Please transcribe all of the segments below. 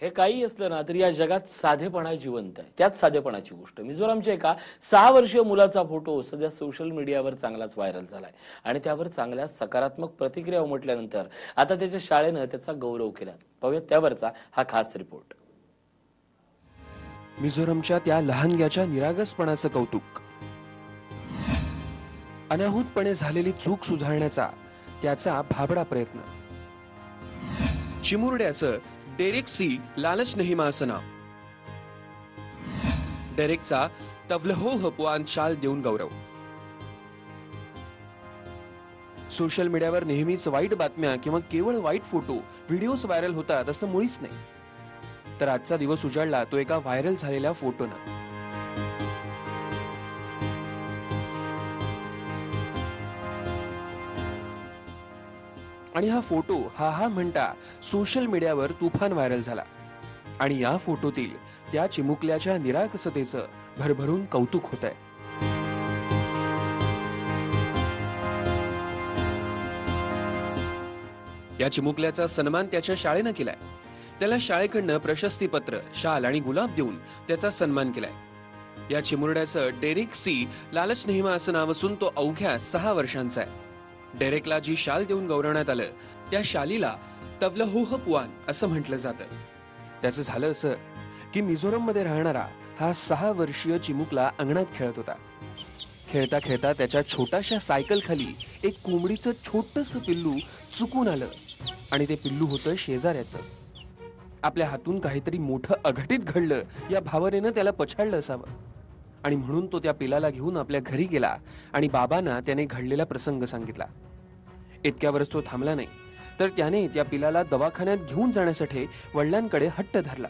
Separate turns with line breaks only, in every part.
हे काही असलं ना तरी या जगात साधेपणा जिवंत आहे. त्याच साधेपणाची गोष्ट. मिझोरामच्या एका सहा वर्षीय मुलाचा फोटो सध्या सोशल मीडियावर चांगलाच व्हायरल झालाय. आणि त्यावर चांगल्या सकारात्मक प्रतिक्रिया उमटल्यानंतर आता त्याच्या शाळेनं त्याचा गौरव केला. पाहूया त्यावरचा हा खास रिपोर्ट.
मिझोरमच्या त्या लहानग्याच्या निरागसपणाचं कौतुक. अनाहूतपणे झालेली चूक सुधारण्याचा त्याचा भाबडा प्रयत्न. चिमुरड्याचं डेरेक सी लालच नाही मासना। डेरेकचा तवलहो हपुआन शाल देऊन गौरव। सोशल मीडियावर नेहमीच वाईट बातम्या किंवा केवळ वाईट फोटो व्हिडिओज व्हायरल होतात असं मुळीच नाही. तर आजचा दिवस उजाडला तो एका व्हायरल झालेल्या फोटोनं. आणि हा फोटो हा हा म्हणता सोशल मीडियावर तुफान व्हायरल झाला. आणि या फोटोतील त्या चिमुकल्याच्या निराकसतेचं भरभरून कौतुक होत आहे या चिमुकल्याचा सन्मान त्याच्या शाळेनं केलाय. त्याला शाळेकडनं प्रशस्ती पत्र शाल आणि गुलाब देऊन त्याचा सन्मान केलाय. या चिमुरड्याचं डेरिक सी लालच नेहमा असं नाव असून तो अवघ्या सहा वर्षांचा आहे. डेरेकला जी शाल देऊन गौरवण्यात आलं. त्या शालीला तवलहोह पुआन असं म्हटलं जातं. त्याचं झालं असं की मिझोरममध्ये राहणारा हा सहा वर्षीय चिमुकला अंगणात खेळत होता. खेळता खेळता त्याच्या छोट्याशा सायकल खाली एक कोंबडीचं छोटस पिल्लू चुकून आलं आणि ते पिल्लू होतं शेजाऱ्याचं. आपल्या हातून काहीतरी मोठं अघटित घडलं या भावनेनं त्याला पछाडलं असावं. आणि म्हणून तो त्या पिलाला घेऊन आपल्या घरी गेला आणि बाबांना त्याने घडलेला प्रसंग सांगितला. इतक्यावरच तो थांबला नाही तर त्याने त्या पिलाला दवाखान्यात घेऊन जाण्यासाठी वडिलांकडे हट्ट धरला.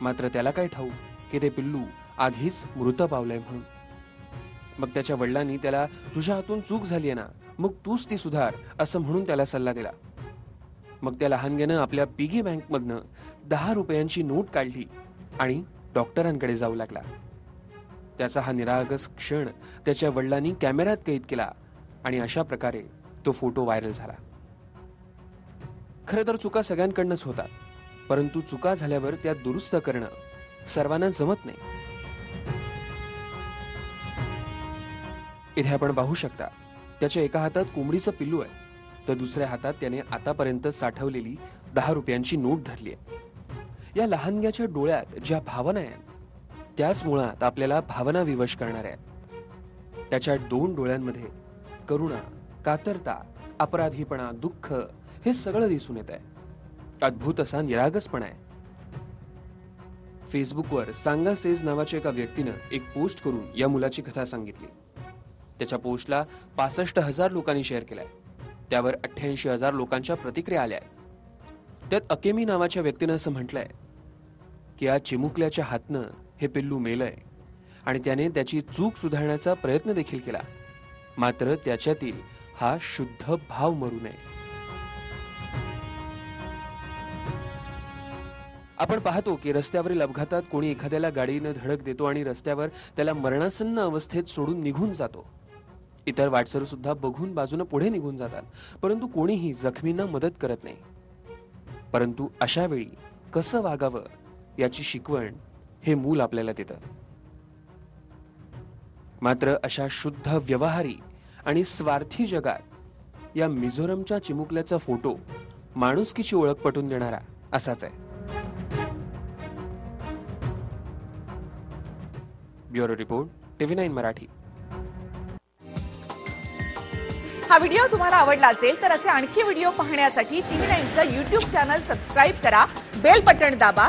मात्र त्याला काय ठाऊ की ते पिल्लू आधीच मृत पावलंय म्हणून. मग त्याच्या वडिलांनी त्याला तुझ्या हातून चूक झाली आहे ना मग तूच ती सुधार असं म्हणून त्याला सल्ला दिला. मग त्या लहानग्यानं आपल्या पिगी बँकमधनं दहा रुपयांची नोट काढली आणि डॉक्टरांकडे जाऊ लागला. त्याचा हा निरागस क्षण त्याच्या वडिलांनी कॅमेऱ्यात कैद केला आणि अशा प्रकारे तो फोटो व्हायरल झाला. खरं तर चुका सगळ्यांकडनंच होतात परंतु चुका झाल्यावर त्या दुरुस्त करणं सर्वांना जमत नाही. इथे आपण पाहू शकता त्याच्या एका हातात कोंबडीचं पिल्लू आहे तर दुसऱ्या हातात त्याने आतापर्यंत साठवलेली दहा रुपयांची नोट धरली आहे. या लहानग्याच्या डोळ्यात ज्या भावना आहेत त्याच मुळात आपल्याला भावना विवश करणाऱ्या आहेत. त्याच्या दोन डोळ्यांमध्ये करुणा कातरता अपराधीपणा दुःख हे सगळं दिसून येत आहे. अद्भुत असा निरागसपणा आहे. फेसबुकवर सांगा सेज नावाच्या एका व्यक्तीनं एक पोस्ट करून या मुलाची कथा सांगितली. त्याच्या पोस्टला पासष्ट हजार लोकांनी शेअर केलाय. त्यावर अठ्ठ्याऐंशी हजार लोकांच्या प्रतिक्रिया आल्या आहेत. त्यात अकेमी नावाच्या व्यक्तीनं असं म्हटलंय की या चिमुकल्याच्या हातनं हे पिल्लू मेलंय. आणि त्याने त्याची चूक सुधारण्याचा प्रयत्न देखील केला. मात्र त्याच्यातील हा शुद्ध भाव मरू नये. आपण पाहतो की रस्त्यावरील अपघातात कोणी एखाद्याला गाडीनं धडक देतो आणि रस्त्यावर त्याला मरणासन्न अवस्थेत सोडून निघून जातो. इतर वाटसरू सुद्धा बघून बाजूने पुढे निघून जातात. परंतु कोणीही जखमींना मदत करत नाही. परंतु अशा वेळी कसं वागावं याची शिकवण हे मूल आपल्याला देतं मात्र अशा शुद्ध व्यवहारी आणि स्वार्थी जगात या मिझोरमच्या चिमुकल्याचा फोटो माणुसकीची ओळख पटून देणारा असाच आहे. Bureau report TV nine Marathi.
हा व्हिडिओ तुम्हाला आवडला असेल तर असे आणखी व्हिडिओ पाहण्यासाठी टीव्ही नाईनचं युट्यूब चॅनल सबस्क्राईब करा बेल बटण दाबा